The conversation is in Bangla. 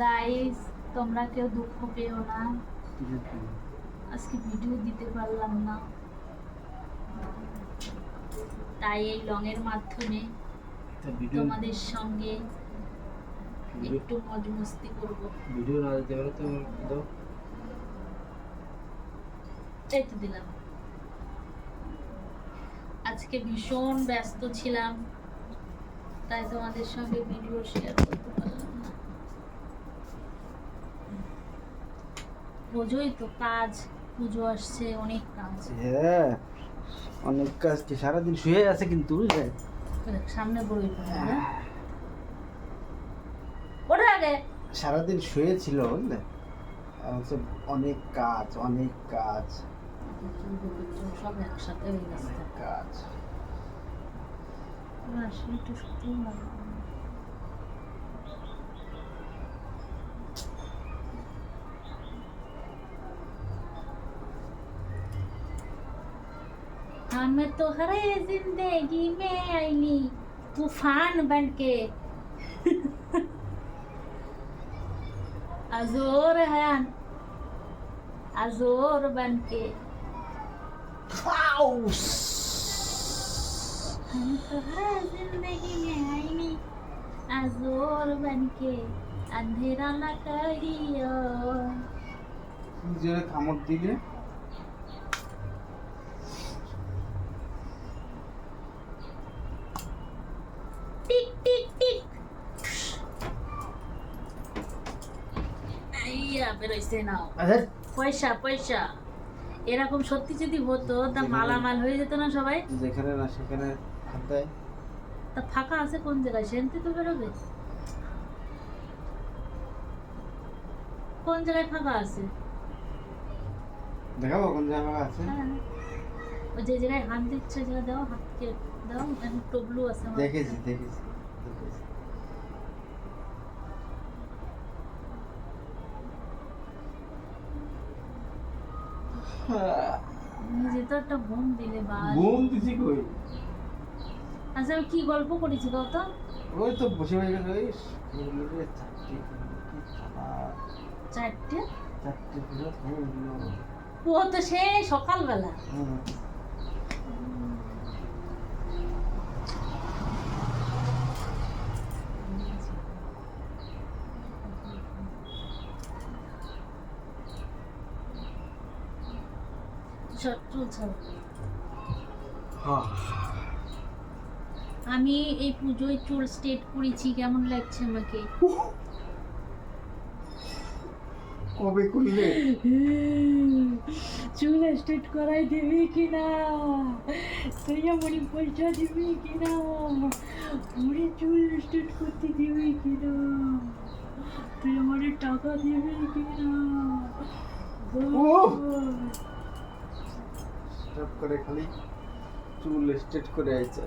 গাইস তোমরা কেউ দুঃখ পেও না। আজকে ভিডিও দিতে পারলাম না। তাই এই লংয়ের মাধ্যমে তোমাদের সঙ্গে একটু মজ মস্তি করব। ভিডিও না দিতে পারো তো দাও। এই তো দিলাম। আজকে ভীষণ ব্যস্ত ছিলাম তাই তোমাদের সঙ্গে ভিডিও শেয়ার করতে পারলাম না বোঝোই তো কাজ পুজো আসছে অনেক কাজ। হ্যাঁ অনেক কাজ কি সারাদিন শুয়ে আছে কিন্তু বুঝলে? সামনে বড়ই ওটা আগে। সারাদিন শুয়ে ছিল হচ্ছে অনেক কাজ অনেক কাজ। সব একসাথে হয়ে কাজ। আসলে একটু সত্যিই हम तो हर ज़िंदगी में आईनी तूफ़ान बन के। अजोर है अजोर बन के। हम तो हर ज़िंदगी में आईनी अजोर बन के। अंधेरा न करियो जरा थामट दिले টিক টিক টিক আইয়া বেরোইছে নাও। আচ্ছা পয়সা পয়সা। এরকম সত্যি যদি হতো তা মালামাল হয়ে যেত না সবাই? যেখানে না সেখানে তা ফাঁকা আছে কোন জায়গায়? সেনতে তো বেরোবে। কোন জায়গায় ফাঁকা আছে? দেখাবো কোন জায়গা আছে? হ্যাঁ ওই যে জায়গায় হাত দিচ্ছে যেটা দাও হাতকে দাও এখন টবলু আছে দেখেছি দেখেছি দেখেছি। নিজে তো একটা ঘুম দিলে বা ঘুম দিছি কই? আচ্ছা কি গল্প করেছি কত ওই তো বসে বসে ওই চারটে কি চারটে? চারটে ও তো সেই সকালবেলা। আমি এই পুজোয় চুল স্ট্রেট করেছি কেমন লাগছে আমাকে? কবে করলে? চুল স্ট্রেট করাই দেবে কি না তুই আমার পয়সা দিবি কি না পুরি চুল স্ট্রেট করতে দিবি কি না তুই আমার টাকা দিবি কি না উফ! স্টপ করে খালি চুল স্ট্রেট করে আইছে